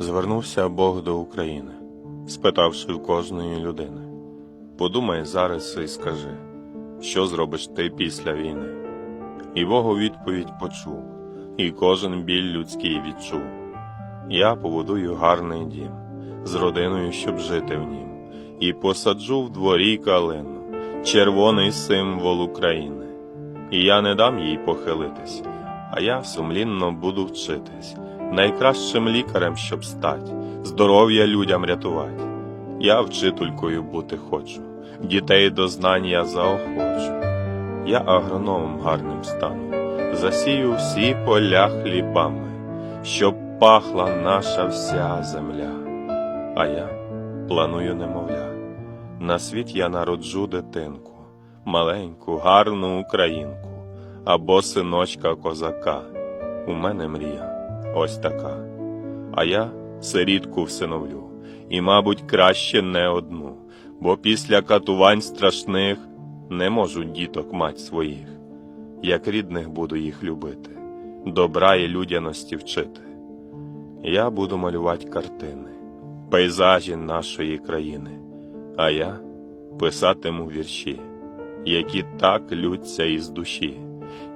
Звернувся Бог до України, спитавши в кожної людини. Подумай зараз і скажи, що зробиш ти після війни? І Бог у відповідь почув, і кожен біль людський відчув. Я побудую гарний дім з родиною, щоб жити в нім, і посаджу в дворі калину, червоний символ України. І я не дам їй похилитись, а я сумлінно буду вчитись, найкращим лікарем, щоб стать, здоров'я людям рятувати. Я вчителькою бути хочу, дітей до знань я заохочу. Я агрономом гарним стану, засію всі поля хлібами, щоб пахла наша вся земля. А я планую немовля. На світ я народжу дитинку, маленьку, гарну українку, або синочка козака. У мене мрія ось така. А я сирітку всиновлю, і, мабуть, краще не одну, бо після катувань страшних не можу діток мать своїх, як рідних буду їх любити, добра і людяності вчити. Я буду малювати картини, пейзажі нашої країни, а я писатиму вірші, які так лються із душі,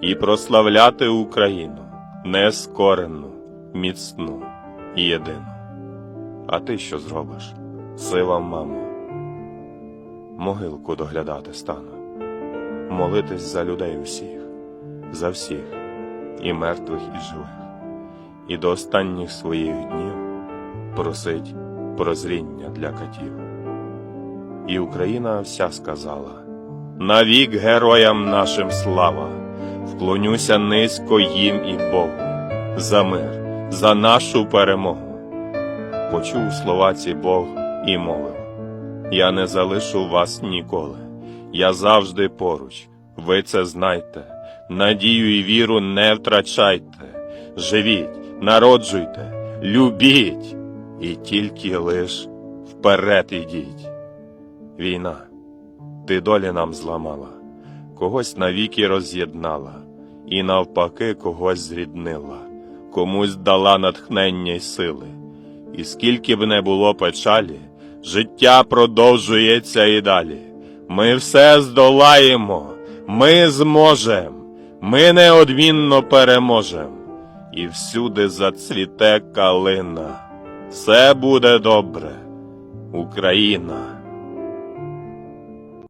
і прославляти Україну нескорену, міцну і єдину. А ти що зробиш, сива мамо? Могилку доглядати стану, молитись за людей усіх, за всіх, і мертвих, і живих, і до останніх своїх днів просить прозріння для катів. І Україна вся сказала: Навік героям нашим слава, вклонюся низько їм і Богу, за мир, за нашу перемогу. Почув слова ці Бог і мовив: Я не залишу вас ніколи, я завжди поруч, ви це знайте, надію і віру не втрачайте, живіть, народжуйте, любіть, і тільки лиш вперед ідіть. Війна, ти долі нам зламала, когось навіки роз'єднала, і навпаки когось зріднила, комусь дала натхнення й сили. І скільки б не було печалі, життя продовжується і далі. Ми все здолаємо, ми зможем, ми неодмінно переможем, і всюди зацвіте калина. Все буде добре, Україна.